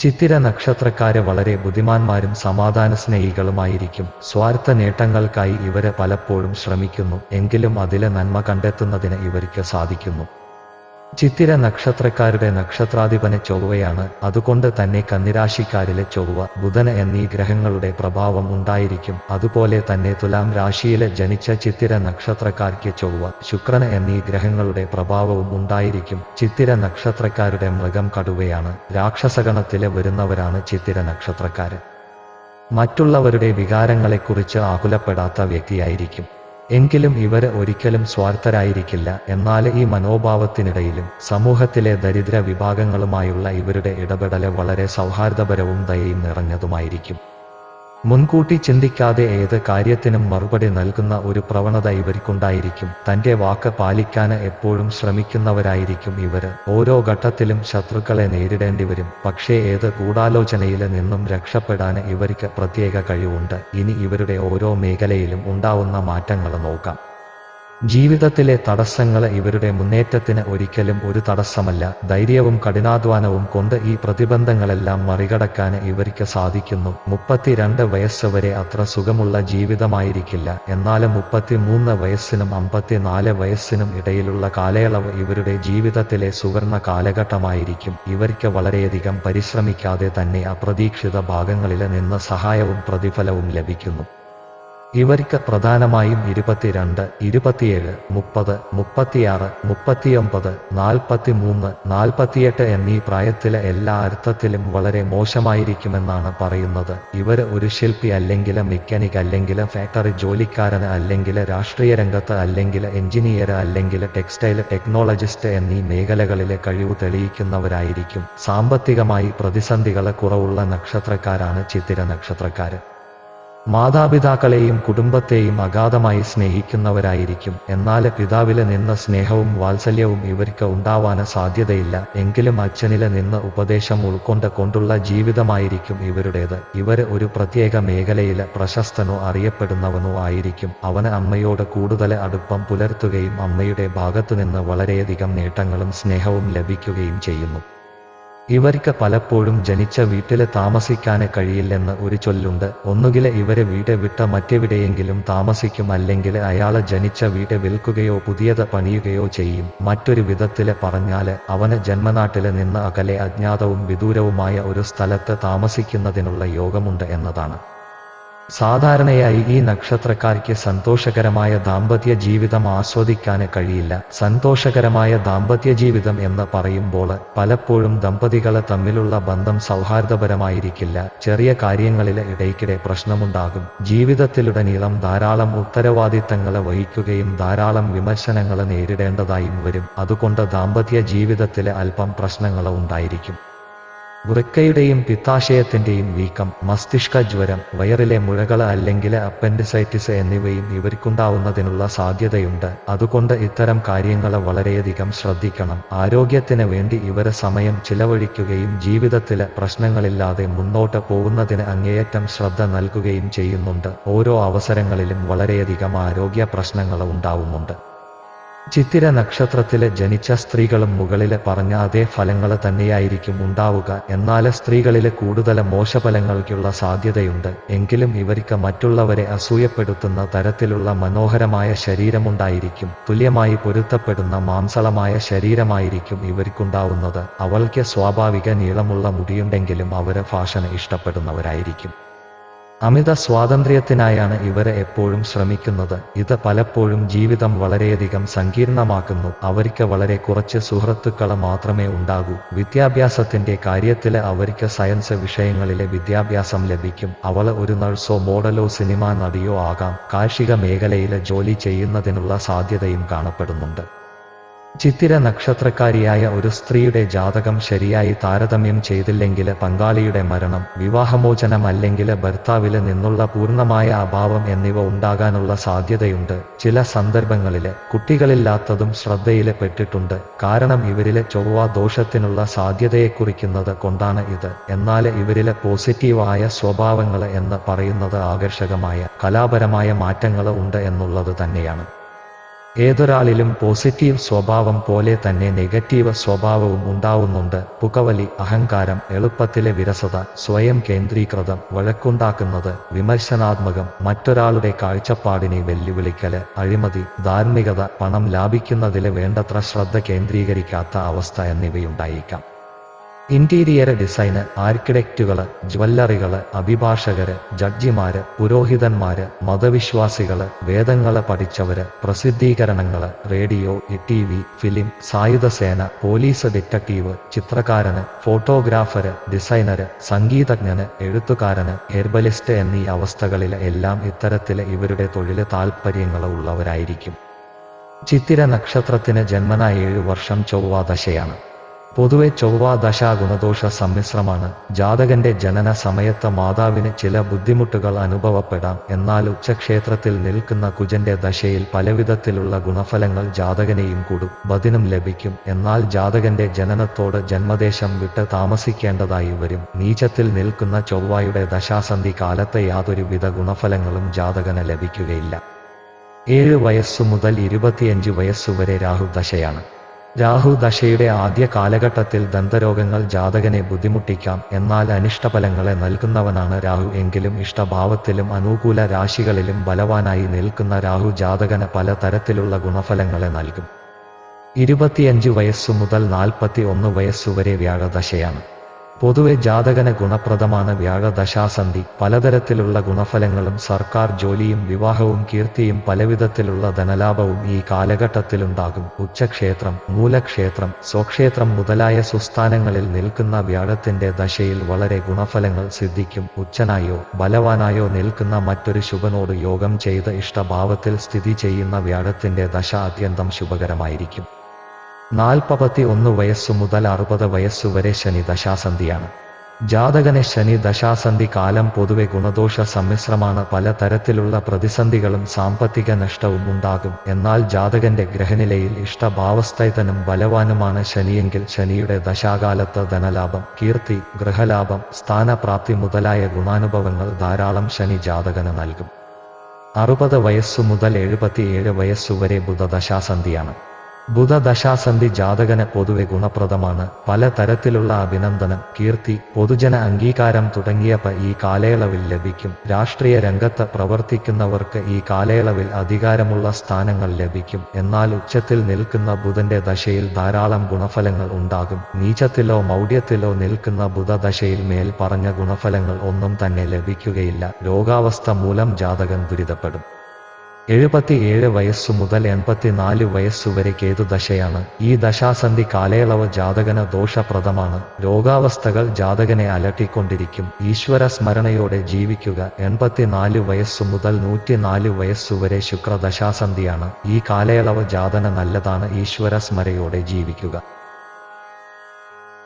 ചിത്തിര നക്ഷത്രക്കാര് വളരെ ബുദ്ധിമാന്മാരും സമാധാന സ്നേഹികളുമായിരിക്കും സ്വാർത്ഥ നേട്ടങ്ങൾക്കായി ഇവർ പലപ്പോഴും ശ്രമിക്കുന്നു. എങ്കിലും അതിലെ നന്മ കണ്ടെത്തുന്നതിന് ഇവർക്ക് സാധിക്കുന്നു. ചിത്തിര നക്ഷത്രക്കാരുടെ നക്ഷത്രാധിപന് ചൊവ്വയാണ്. അതുകൊണ്ട് തന്നെ കന്നിരാശിക്കാരിലെ ചൊവ്വ ബുധന എന്നീ ഗ്രഹങ്ങളുടെ പ്രഭാവം ഉണ്ടായിരിക്കും. അതുപോലെ തന്നെ തുലാം രാശിയിലെ ജനിച്ച ചിത്തിര നക്ഷത്രക്കാർക്ക് ചൊവ്വ ശുക്രന എന്നീ ഗ്രഹങ്ങളുടെ പ്രഭാവവും ഉണ്ടായിരിക്കും. ചിത്തിര നക്ഷത്രക്കാരുടെ മൃഗം കടുവയാണ്. രാക്ഷസഗണത്തിലെ വരുന്നവരാണ് ചിത്തിര നക്ഷത്രക്കാർ മറ്റുള്ളവരുടെ വികാരങ്ങളെക്കുറിച്ച് ആകുലപ്പെടാത്ത വ്യക്തിയായിരിക്കും. എങ്കിലും ഇവർ ഒരിക്കലും സ്വാർത്ഥരായിരിക്കില്ല. എന്നാൽ ഈ മനോഭാവത്തിനിടയിലും സമൂഹത്തിലെ ദരിദ്ര വിഭാഗങ്ങളുമായുള്ള ഇവരുടെ ഇടപെടൽ വളരെ സൗഹാർദ്ദപരവും ദയയും നിറഞ്ഞതുമായിരിക്കും. മുൻകൂട്ടി ചിന്തിക്കാതെ ഏത് കാര്യത്തിനും മറുപടി നൽകുന്ന ഒരു പ്രവണത ഇവർക്കുണ്ടായിരിക്കും. തന്റെ വാക്ക് പാലിക്കാൻ എപ്പോഴും ശ്രമിക്കുന്നവരായിരിക്കും ഇവർ. ഓരോ ഘട്ടത്തിലും ശത്രുക്കളെ നേരിടേണ്ടി വരും. പക്ഷേ ഏത് ഗൂഢാലോചനയിൽ നിന്നും രക്ഷപ്പെടാൻ ഇവർക്ക് പ്രത്യേക കഴിവുണ്ട്. ഇനി ഇവരുടെ ഓരോ മേഖലയിലും ഉണ്ടാവുന്ന മാറ്റങ്ങൾ നോക്കാം. ജീവിതത്തിലെ തടസ്സങ്ങൾ ഇവരുടെ മുന്നേറ്റത്തിന് ഒരിക്കലും ഒരു തടസ്സമല്ല. ധൈര്യവും കഠിനാധ്വാനവും കൊണ്ട് ഈ പ്രതിബന്ധങ്ങളെല്ലാം മറികടക്കാൻ ഇവർക്ക് സാധിക്കുന്നു. മുപ്പത്തിരണ്ട് വയസ്സ് വരെ അത്ര സുഖമുള്ള ജീവിതമായിരിക്കില്ല. എന്നാൽ മുപ്പത്തിമൂന്ന് വയസ്സിനും അമ്പത്തിനാല് വയസ്സിനും ഇടയിലുള്ള കാലയളവ് ഇവരുടെ ജീവിതത്തിലെ സുവർണ കാലഘട്ടമായിരിക്കും. ഇവർക്ക് വളരെയധികം പരിശ്രമിക്കാതെ തന്നെ അപ്രതീക്ഷിത ഭാഗങ്ങളിൽ നിന്ന് സഹായവും പ്രതിഫലവും ലഭിക്കുന്നു. ഇവർക്ക് പ്രധാനമായും ഇരുപത്തിരണ്ട് ഇരുപത്തിയേഴ് മുപ്പത് മുപ്പത്തിയാറ് മുപ്പത്തിയൊമ്പത് നാൽപ്പത്തിമൂന്ന് നാൽപ്പത്തിയെട്ട് എന്നീ പ്രായത്തിലെ എല്ലാ അർത്ഥത്തിലും വളരെ മോശമായിരിക്കുമെന്നാണ് പറയുന്നത്. ഇവർ ഒരു ശില്പി അല്ലെങ്കിൽ മെക്കാനിക് അല്ലെങ്കിൽ ഫാക്ടറി ജോലിക്കാരന് അല്ലെങ്കിൽ രാഷ്ട്രീയ രംഗത്ത് അല്ലെങ്കിൽ എഞ്ചിനീയർ അല്ലെങ്കിൽ ടെക്സ്റ്റൈൽ ടെക്നോളജിസ്റ്റ് എന്നീ മേഖലകളിലെ കഴിവ് തെളിയിക്കുന്നവരായിരിക്കും. സാമ്പത്തികമായി പ്രതിസന്ധികളെ കുറവുള്ള നക്ഷത്രക്കാരാണ് ചിത്തിര നക്ഷത്രക്കാര്. മാതാപിതാക്കളെയും കുടുംബത്തെയും അഗാധമായി സ്നേഹിക്കുന്നവരായിരിക്കും. എന്നാൽ പിതാവിൽ നിന്ന് സ്നേഹവും വാത്സല്യവും ഇവർക്ക് ഉണ്ടാവാൻ സാധ്യതയില്ല. എങ്കിലും അച്ഛനിൽ നിന്ന് ഉപദേശം ഉൾക്കൊണ്ട് കൊണ്ടുള്ള ജീവിതമായിരിക്കും ഇവരുടേത്. ഇവർ ഒരു പ്രത്യേക മേഖലയിൽ പ്രശസ്തനോ അറിയപ്പെടുന്നവനോ ആയിരിക്കും. അവന് അമ്മയോട് കൂടുതൽ അടുപ്പം പുലർത്തുകയും അമ്മയുടെ ഭാഗത്തുനിന്ന് വളരെയധികം നേട്ടങ്ങളും സ്നേഹവും ലഭിക്കുകയും ചെയ്യുന്നു. ഇവർക്ക് പലപ്പോഴും ജനിച്ച വീട്ടിൽ താമസിക്കാനെ കഴിയില്ലെന്ന് ഒരു ചൊല്ലുണ്ട്. ഒന്നുകിൽ ഇവരെ വീട് വിട്ട മറ്റെവിടെയെങ്കിലും താമസിക്കും അല്ലെങ്കിൽ അയാളെ ജനിച്ച വീട് വിൽക്കുകയോ പുതിയത് പണിയുകയോ ചെയ്യും. മറ്റൊരു വിധത്തിൽ പറഞ്ഞാൽ അവന് ജന്മനാട്ടിൽ നിന്ന് അകലെ അജ്ഞാതവും വിദൂരവുമായ ഒരു സ്ഥലത്ത് താമസിക്കുന്നതിനുള്ള യോഗമുണ്ട് എന്നതാണ്. സാധാരണയായി ഈ നക്ഷത്രക്കാർക്ക് സന്തോഷകരമായ ദാമ്പത്യ ജീവിതം ആസ്വദിക്കാൻ കഴിയില്ല. സന്തോഷകരമായ ദാമ്പത്യ ജീവിതം എന്ന് പറയുമ്പോൾ പലപ്പോഴും ദമ്പതികളെ തമ്മിലുള്ള ബന്ധം സൗഹാർദ്ദപരമായിരിക്കില്ല. ചെറിയ കാര്യങ്ങളിൽ ഇടയ്ക്കിടെ പ്രശ്നമുണ്ടാകും. ജീവിതത്തിലുടനീളം ധാരാളം ഉത്തരവാദിത്തങ്ങളെ വഹിക്കുകയും ധാരാളം വിമർശനങ്ങൾ നേരിടേണ്ടതായും വരും. അതുകൊണ്ട് ദാമ്പത്യ ജീവിതത്തിലെ അല്പം പ്രശ്നങ്ങൾ ഉണ്ടായിരിക്കും. വൃക്കയുടെയും പിത്താശയത്തിന്റെയും വീക്കം മസ്തിഷ്ക ജ്വരം വയറിലെ മുഴകൾ അല്ലെങ്കിൽ അപ്പൻഡിസൈറ്റിസ് എന്നിവയും ഇവർക്കുണ്ടാവുന്നതിനുള്ള സാധ്യതയുണ്ട്. അതുകൊണ്ട് ഇത്തരം കാര്യങ്ങൾ വളരെയധികം ശ്രദ്ധിക്കണം. ആരോഗ്യത്തിന് വേണ്ടി ഇവരെ സമയം ചിലവഴിക്കുകയും ജീവിതത്തിലെ പ്രശ്നങ്ങളില്ലാതെ മുന്നോട്ട് പോകുന്നതിന് അങ്ങേയറ്റം ശ്രദ്ധ നൽകുകയും ചെയ്യുന്നുണ്ട്. ഓരോ അവസരങ്ങളിലും വളരെയധികം ആരോഗ്യ പ്രശ്നങ്ങൾ ഉണ്ടാവുന്നുണ്ട്. ചിത്തിര നക്ഷത്രത്തിൽ ജനിച്ച സ്ത്രീകളും മുകളിലെ പറഞ്ഞ അതേ ഫലങ്ങൾ തന്നെയായിരിക്കും ഉണ്ടാവുക. എന്നാൽ സ്ത്രീകളിലെ കൂടുതൽ മോശഫലങ്ങൾക്കുള്ള സാധ്യതയുണ്ട്. എങ്കിലും ഇവർക്ക് മറ്റുള്ളവരെ അസൂയപ്പെടുത്തുന്ന തരത്തിലുള്ള മനോഹരമായ ശരീരമുണ്ടായിരിക്കും. തുല്യമായി പൊരുത്തപ്പെടുന്ന മാംസളമായ ശരീരമായിരിക്കും ഇവർക്കുണ്ടാവുന്നത്. അവൾക്ക് സ്വാഭാവിക നീളമുള്ള മുടിയുണ്ടെങ്കിലും അവർ ഫാഷന് ഇഷ്ടപ്പെടുന്നവരായിരിക്കും. അമിത സ്വാതന്ത്ര്യത്തിനായാണ് ഇവരെ എപ്പോഴും ശ്രമിക്കുന്നത്. ഇത് പലപ്പോഴും ജീവിതം വളരെയധികം സങ്കീർണമാക്കുന്നു. അവർക്ക് വളരെ കുറച്ച് സുഹൃത്തുക്കൾ മാത്രമേ ഉണ്ടാകൂ. വിദ്യാഭ്യാസത്തിന്റെ കാര്യത്തിൽ അവർക്ക് സയൻസ് വിഷയങ്ങളിലെ വിദ്യാഭ്യാസം ലഭിക്കും. അവൾ ഒരു നഴ്സോ മോഡലോ സിനിമാ നടിയോ ആകാം. കാർഷിക മേഖലയിലെ ജോലി ചെയ്യുന്നതിനുള്ള സാധ്യതയും കാണപ്പെടുന്നുണ്ട്. ചിത്തിര നക്ഷത്രക്കാരിയായ ഒരു സ്ത്രീയുടെ ജാതകം ശരിയായി താരതമ്യം ചെയ്തില്ലെങ്കിൽ പങ്കാളിയുടെ മരണം വിവാഹമോചനം അല്ലെങ്കിൽ ഭർത്താവിൽ നിന്നുള്ള പൂർണമായ അഭാവം എന്നിവ ഉണ്ടാകാനുള്ള സാധ്യതയുണ്ട്. ചില സന്ദർഭങ്ങളിൽ കുട്ടികളില്ലാത്തതും ശ്രദ്ധയിൽ പെട്ടിട്ടുണ്ട്. കാരണം ഇവരിലെ ചൊവ്വ ദോഷത്തിനുള്ള സാധ്യതയെ കുറിക്കുന്നത് കൊണ്ടാണ് ഇത്. എന്നാൽ ഇവരിലെ പോസിറ്റീവായ സ്വഭാവങ്ങൾ എന്ന് പറയുന്നത് ആകർഷകമായ കലാപരമായ മാറ്റങ്ങൾ ഉണ്ട് എന്നുള്ളത് തന്നെയാണ്. ഏതൊരാളിലും പോസിറ്റീവ് സ്വഭാവം പോലെ തന്നെ നെഗറ്റീവ് സ്വഭാവവും ഉണ്ടാവുന്നുണ്ട്. പുകവലി അഹങ്കാരം എളുപ്പത്തിലെ വിരസത സ്വയം കേന്ദ്രീകൃതം വഴക്കുണ്ടാക്കുന്നത് വിമർശനാത്മകം മറ്റൊരാളുടെ കാഴ്ചപ്പാടിനെ വെല്ലുവിളിക്കൽ അഴിമതി ധാർമ്മികത പണം ലാഭിക്കുന്നതിലെ വേണ്ടത്ര ശ്രദ്ധ കേന്ദ്രീകരിക്കാത്ത അവസ്ഥ എന്നിവയുണ്ടായേക്കാം. ഇന്റീരിയർ ഡിസൈന് ആർക്കിടെക്റ്റുകൾ ജ്വല്ലറികൾ അഭിഭാഷകര് ജഡ്ജിമാര് പുരോഹിതന്മാര് മതവിശ്വാസികൾ വേദങ്ങൾ പഠിച്ചവര് പ്രസിദ്ധീകരണങ്ങൾ റേഡിയോ ടി വി ഫിലിം സായുധസേന പോലീസ് ഡിറ്റക്റ്റീവ് ചിത്രകാരന് ഫോട്ടോഗ്രാഫര് ഡിസൈനര് സംഗീതജ്ഞന് എഴുത്തുകാരന് ഹെർബലിസ്റ്റ് എന്നീ അവസ്ഥകളിൽ എല്ലാം ഇത്തരത്തിലെ ഇവരുടെ തൊഴിൽ താൽപ്പര്യങ്ങൾ ഉള്ളവരായിരിക്കും. ചിത്തിര നക്ഷത്രത്തിന് ജന്മന ഏഴു വർഷം ചൊവ്വാദശയാണ്. പൊതുവെ ചൊവ്വ ദശ ഗുണദോഷ സമ്മിശ്രമാണ്. ജാതകന്റെ ജനന സമയത്ത് മാതാവിന് ചില ബുദ്ധിമുട്ടുകൾ അനുഭവപ്പെടാം. എന്നാൽ ഉച്ചക്ഷേത്രത്തിൽ നിൽക്കുന്ന കുജന്റെ ദശയിൽ പലവിധത്തിലുള്ള ഗുണഫലങ്ങൾ ജാതകനെയും കൂടും. ബദിനും ലഭിക്കും. എന്നാൽ ജാതകന്റെ ജനനത്തോട് ജന്മദേശം വിട്ട് താമസിക്കേണ്ടതായി വരും. നീചത്തിൽ നിൽക്കുന്ന ചൊവ്വയുടെ ദശാസന്ധി കാലത്ത് യാതൊരുവിധ ഗുണഫലങ്ങളും ജാതകന് ലഭിക്കുകയില്ല. ഏഴ് വയസ്സു മുതൽ ഇരുപത്തിയഞ്ച് വയസ്സുവരെ രാഹു ദശയാണ് രാഹു ദശയുടെ ആദ്യ കാലഘട്ടത്തിൽ ദന്തരോഗങ്ങൾ ജാതകനെ ബുദ്ധിമുട്ടിക്കാം. എന്നാൽ അനിഷ്ടഫലങ്ങളെ നൽകുന്നവനാണ് രാഹു. എങ്കിലും ഇഷ്ടഭാവത്തിലും അനുകൂല രാശികളിലും ബലവാനായി നിൽക്കുന്ന രാഹു ജാതകന് പല തരത്തിലുള്ള ഗുണഫലങ്ങളെ നൽകും. ഇരുപത്തിയഞ്ച് വയസ്സു മുതൽ നാൽപ്പത്തി ഒന്ന് വയസ്സുവരെ വ്യാഴദശയാണ്. പൊതുവെ ജാതകന് ഗുണപ്രദമാണ് വ്യാഴദശാസന്ധി. പലതരത്തിലുള്ള ഗുണഫലങ്ങളും സർക്കാർ ജോലിയും വിവാഹവും കീർത്തിയും പലവിധത്തിലുള്ള ധനലാഭവും ഈ കാലഘട്ടത്തിലുണ്ടാകും. ഉച്ചക്ഷേത്രം മൂലക്ഷേത്രം സ്വക്ഷേത്രം മുതലായ സുസ്ഥാനങ്ങളിൽ നിൽക്കുന്ന വ്യാഴത്തിന്റെ ദശയിൽ വളരെ ഗുണഫലങ്ങൾ സിദ്ധിക്കും. ഉച്ചനായോ ബലവാനായോ നിൽക്കുന്ന മറ്റൊരു ശുഭനോട് യോഗം ചെയ്ത ഇഷ്ടഭാവത്തിൽ സ്ഥിതി ചെയ്യുന്ന വ്യാഴത്തിന്റെ ദശ അത്യന്തം ശുഭകരമായിരിക്കും. നാൽപ്പത്തി ഒന്ന് വയസ്സു മുതൽ അറുപത് വയസ്സുവരെ ശനി ദശാസന്ധിയാണ്. ജാതകനെ ശനി ദശാസന്ധി കാലം പൊതുവെ ഗുണദോഷ സമ്മിശ്രമാണ്. പല തരത്തിലുള്ള പ്രതിസന്ധികളും സാമ്പത്തിക നഷ്ടവും ഉണ്ടാകും. എന്നാൽ ജാതകന്റെ ഗ്രഹനിലയിൽ ഇഷ്ടഭാവസ്ഥൈതനും ബലവാനുമാണ് ശനിയെങ്കിൽ ശനിയുടെ ദശാകാലത്ത് ധനലാഭം കീർത്തി ഗൃഹലാഭം സ്ഥാനപ്രാപ്തി മുതലായ ഗുണാനുഭവങ്ങൾ ധാരാളം ശനി ജാതകന് നൽകും. അറുപത് വയസ്സു മുതൽ എഴുപത്തിയേഴ് വയസ്സുവരെ ബുധദശാസന്ധിയാണ്. ബുധദശാസന്ധി ജാതകന് പൊതുവെ ഗുണപ്രദമാണ്. പല തരത്തിലുള്ള അഭിനന്ദനം കീർത്തി പൊതുജന അംഗീകാരം തുടങ്ങിയവ ഈ കാലയളവിൽ ലഭിക്കും. രാഷ്ട്രീയ രംഗത്ത് പ്രവർത്തിക്കുന്നവർക്ക് ഈ കാലയളവിൽ അധികാരമുള്ള സ്ഥാനങ്ങൾ ലഭിക്കും. എന്നാൽ ഉച്ചത്തിൽ നിൽക്കുന്ന ബുധന്റെ ദശയിൽ ധാരാളം ഗുണഫലങ്ങൾ ഉണ്ടാകും. നീചത്തിലോ മൗഢ്യത്തിലോ നിൽക്കുന്ന ബുധദശയിൽ മേൽ പറഞ്ഞ ഗുണഫലങ്ങൾ ഒന്നും തന്നെ ലഭിക്കുകയില്ല. രോഗാവസ്ഥ മൂലം ജാതകൻ ദുരിതപ്പെടും. എഴുപത്തിയേഴ് വയസ്സു മുതൽ എൺപത്തിനാല് വയസ്സുവരെ കേതുദശയാണ്. ഈ ദശാസന്ധി കാലയളവ് ജാതകന ദോഷപ്രദമാണ്. രോഗാവസ്ഥകൾ ജാതകനെ അലട്ടിക്കൊണ്ടിരിക്കും. ഈശ്വര സ്മരണയോടെ ജീവിക്കുക എൺപത്തിനാല് വയസ്സു മുതൽ നൂറ്റിനാല് വയസ്സുവരെ ശുക്രദശാസന്ധിയാണ്. ഈ കാലയളവ് ജാതന നല്ലതാണ്. ഈശ്വര സ്മരയോടെ ജീവിക്കുക.